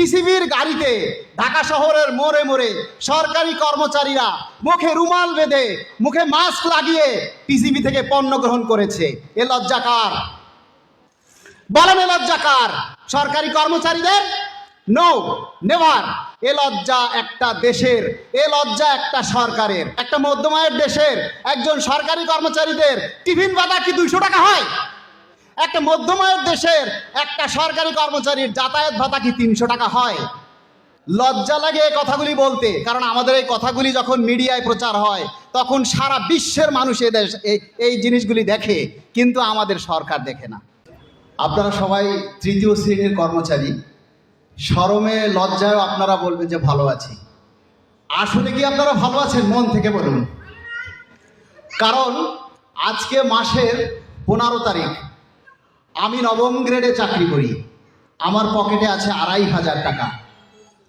টিসিবির গাড়িতে ঢাকা শহরের মোড়ে মোড়ে সরকারি কর্মচারীরা মুখে রুমাল বেঁধে, মুখে মাস্ক লাগিয়ে টিসিবি থেকে পণ্য গ্রহণ করেছে। এ লজ্জাকার বলেন এ লজ্জাকার সরকারি কর্মচারীদের? নো নেভার এ লজ্জা একটা দেশের, এ লজ্জা একটা সরকারের। একটা মধ্যমায়ের দেশের একজন সরকারি কর্মচারীদের টিফিন ভাতা কি দুইশো টাকা হয়? একটা মধ্যমায়ের দেশের একটা সরকারি কর্মচারীর যাতায়াত ভাতা কি তিনশো টাকা হয়? লজ্জা লাগে এই কথাগুলি বলতে, কারণ আমাদের এই কথাগুলি যখন মিডিয়ায় প্রচার হয়, তখন সারা বিশ্বের মানুষ এই দেশ এই- জিনিসগুলি দেখে, কিন্তু আমাদের সরকার দেখে না। আপনারা সবাই তৃতীয় শ্রেণির কর্মচারী। শরমে লজ্জায় আপনারা বলবেন যে ভালো আছি। আসলে কি আপনারা ভালো আছেন? মন থেকে বলুন। কারণ আজকে মাসের পনেরো তারিখ। আমি নবম গ্রেডে চাকরি করি। আমার পকেটে আছে আড়াই হাজার টাকা।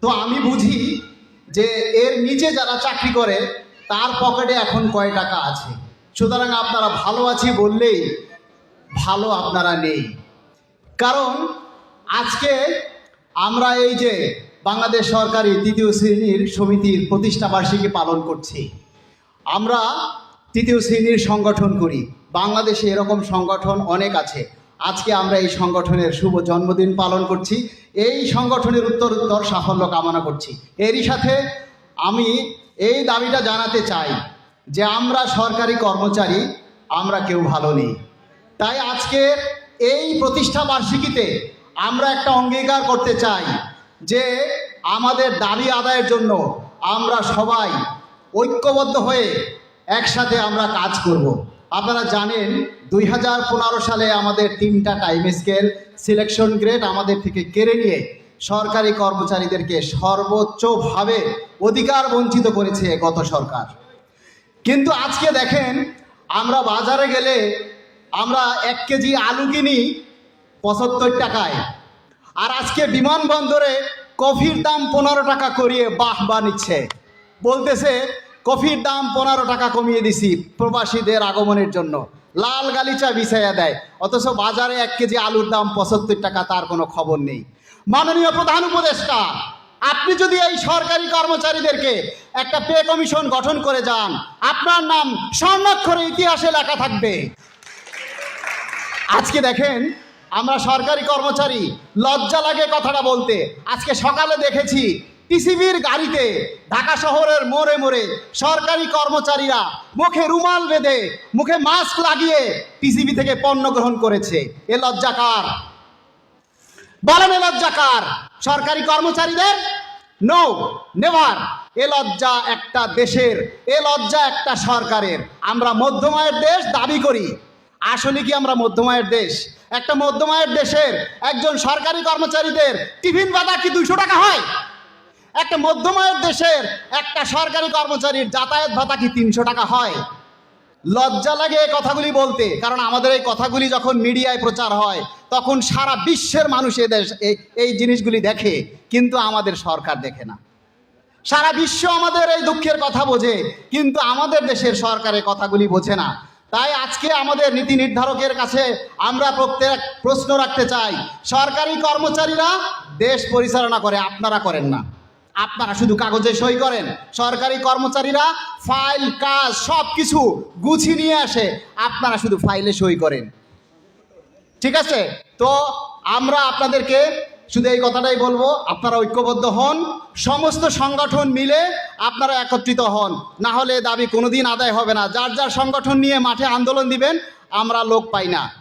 তো আমি বুঝি যে এর নিচে যারা চাকরি করে, তার পকেটে এখন কয় টাকা আছে। সুতরাং আপনারা ভালো আছি বললেই ভালো আপনারা নেই। কারণ আজকে আমরা এই যে বাংলাদেশ সরকারি তৃতীয় শ্রেণির সমিতির প্রতিষ্ঠা বার্ষিকী পালন করছি। আমরা তৃতীয় শ্রেণির সংগঠন করি। বাংলাদেশে এরকম সংগঠন অনেক আছে। আজকে আমরা এই সংগঠনের শুভ জন্মদিন পালন করছি। এই সংগঠনের উত্তর উত্তর সাফল্য কামনা করছি। এরই সাথে আমি এই দাবিটা জানাতে চাই যে আমরা সরকারি কর্মচারী, আমরা কেউ ভালো নেই। তাই আজকে এই প্রতিষ্ঠা বার্ষিকীতে আমরা একটা অঙ্গীকার করতে চাই যে আমাদের দাবি আদায়ের জন্য আমরা সবাই ঐক্যবদ্ধ হয়ে একসাথে আমরা কাজ করব। আপনারা জানেন, দুই হাজার পনেরো সালে আমাদের তিনটা টাইম স্কেল সিলেকশন গ্রেড আমাদের থেকে কেড়ে নিয়ে সরকারি কর্মচারীদেরকে সর্বোচ্চভাবে অধিকার বঞ্চিত করেছে গত সরকার। কিন্তু আজকে দেখেন, আমরা বাজারে গেলে আমরা এক কেজি আলু কিনি পঁচাত্তর টাকায়। আর আজকে বিমানবন্দরে কফির দাম পনেরো টাকা করিয়ে বাহ বা নিচ্ছে। বলতেছে কফির দাম পনেরো টাকা কমিয়ে দিছি প্রবাসীদের আগমনের জন্য। লাল গালিচা বিছাইয়া দেয়, অথচ বাজারে এক কেজি আলুর দাম পঁচাত্তর টাকা, তার কোনো খবর নেই। মাননীয় প্রধান উপদেষ্টা, আপনি যদি এই সরকারি কর্মচারীদেরকে একটা পে কমিশন গঠন করে যান, আপনার নাম স্বর্ণাক্ষরে ইতিহাসে লেখা থাকবে। আজকে দেখেন, আমরা সরকারি কর্মচারী, লজ্জা লাগে কথাটা বলতে। আজকে সকালে দেখেছি টিসিবির গাড়িতে ঢাকা শহরের মোড়ে মোড়ে সরকারি কর্মচারীরা মুখে রুমাল বেঁধে, মুখে মাস্ক লাগিয়ে টিসিবি থেকে পণ্য গ্রহণ করেছে। এ লজ্জাকার। বলেন, এ লজ্জাকার। সরকারি কর্মচারীদের নো নেভার এ লজ্জা একটা দেশের, এ লজ্জা একটা সরকারের। আমরা মধ্যমায়ের দেশ, দাবি করি। আসলে কি আমরা মধ্যমায়ের দেশ? একটা মধ্যমায়ের দেশের একজন সরকারি কর্মচারীদের টিফিন বাদা কি দুইশো টাকা হয়? একটা মধ্যমায়ের দেশের একটা সরকারি কর্মচারীর যাতায়াত ভাতা কি তিনশো টাকা হয়? লজ্জা লাগে এই কথাগুলি বলতে, কারণ আমাদের এই কথাগুলি যখন মিডিয়ায় প্রচার হয়, তখন সারা বিশ্বের মানুষ এ দেশ এই এই জিনিসগুলি দেখে, কিন্তু আমাদের সরকার দেখে না। সারা বিশ্ব আমাদের এই দুঃখের কথা বোঝে, কিন্তু আমাদের দেশের সরকারের কথাগুলি বোঝে না। তাই আজকে আমাদের নীতি নির্ধারকের কাছে আমরা প্রত্যেক প্রশ্ন রাখতে চাই, সরকারি কর্মচারীরা দেশ পরিচালনা করে, আপনারা করেন না। আপনারা শুধু কাগজে সই করেন। সরকারি কর্মচারীরা ফাইল, কাজ সব কিছু গুছিয়ে নিয়ে আসে। আপনারা শুধু ফাইলে সই করেন। ঠিক আছে? তো আমরা আপনাদেরকে শুধু এই কথাটাই বলব, আপনারা ঐক্যবদ্ধ হন। সমস্ত সংগঠন মিলে আপনারা একত্রিত হন। না হলে দাবি কোনোদিন আদায় হবে না। যার যার সংগঠন নিয়ে মাঠে আন্দোলন দিবেন, আমরা লোক পাই না।